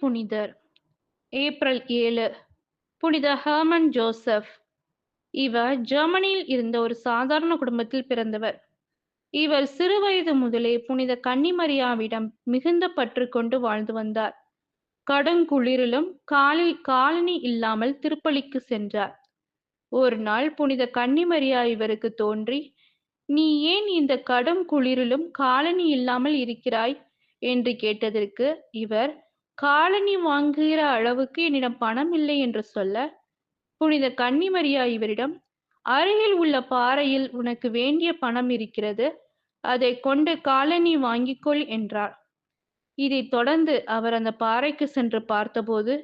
புனிதர். ஏப்ரல் ஏழு புனித ஹர்மன் ஜோசப். இவர் ஜெர்மனியில் இருந்த ஒரு சாதாரண குடும்பத்தில் பிறந்தவர். இவர் சிறுவயது முதலே புனித கன்னிமரியாவிடம் மிகுந்த பற்று கொண்டு வாழ்ந்து வந்தார். கடுங்குளிரிலும் காலில் காலனி இல்லாமல் திருப்பலிக்கு சென்றார். ஒரு நாள் புனித கன்னிமரியா இவருக்கு தோன்றி நீ ஏன் இந்த கடும் குளிரிலும் காலனி இல்லாமல் இருக்கிறாய்? என்று கேட்டதற்கு இவர் காலனி வாங்குகிற அளவுக்கு என்னிடம் பணம் இல்லை என்று சொல்ல புனித கன்னிமரியா இவரிடம் அருகில் உள்ள பாறையில் உனக்கு வேண்டிய பணம் இருக்கிறது அதை கொண்டு காலனி வாங்கிக்கொள் என்றார். இதைத் தொடர்ந்து அவர் அந்த பாறைக்கு சென்று பார்த்தபோது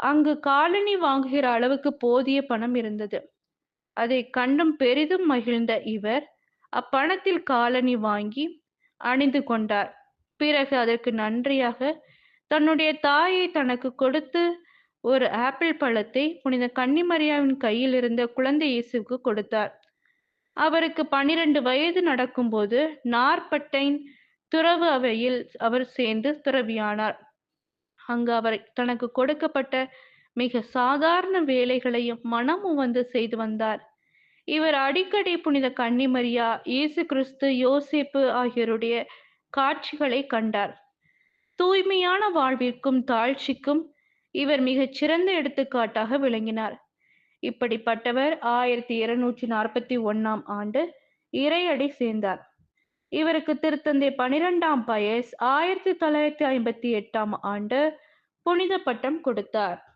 அங்கு காலனி வாங்குகிற அளவுக்கு போதிய பணம் இருந்தது. அதை கண்டும் பெரிதும் மகிழ்ந்த இவர் அப்பணத்தில் காலனி வாங்கி அணிந்து கொண்டார். பிறகு அதற்கு நன்றியாக தன்னுடைய தாயை தனக்கு கொடுத்து ஒரு ஆப்பிள் பழத்தை புனித கன்னிமரியாவின் கையில் இருந்த குழந்தை இயேசுக்கு கொடுத்தார். அவருக்கு பனிரெண்டு வயது நடக்கும்போது நார்பட்டைன் துறவு அவையில் அவர் சேர்ந்து துறவியானார். அங்கு அவர் தனக்கு கொடுக்கப்பட்ட மிக சாதாரண வேலைகளையும் மனமும் வந்து செய்து வந்தார். இவர் அடிக்கடி புனித கன்னிமரியா இயேசு கிறிஸ்து யோசேப்பு ஆகியோருடைய காட்சிகளை கண்டார். தூய்மையான வாழ்விற்கும் தாழ்ச்சிக்கும் இவர் மிகச் சிறந்த எடுத்துக்காட்டாக விளங்கினார். இப்படிப்பட்டவர் ஆயிரத்தி இருநூற்றி நாற்பத்தி ஒன்னாம் ஆண்டு இறையடி சேர்ந்தார். இவருக்கு திருத்தந்தை பனிரெண்டாம் பயஸ் ஆயிரத்தி தொள்ளாயிரத்தி ஐம்பத்தி எட்டாம் ஆண்டு புனித பட்டம் கொடுத்தார்.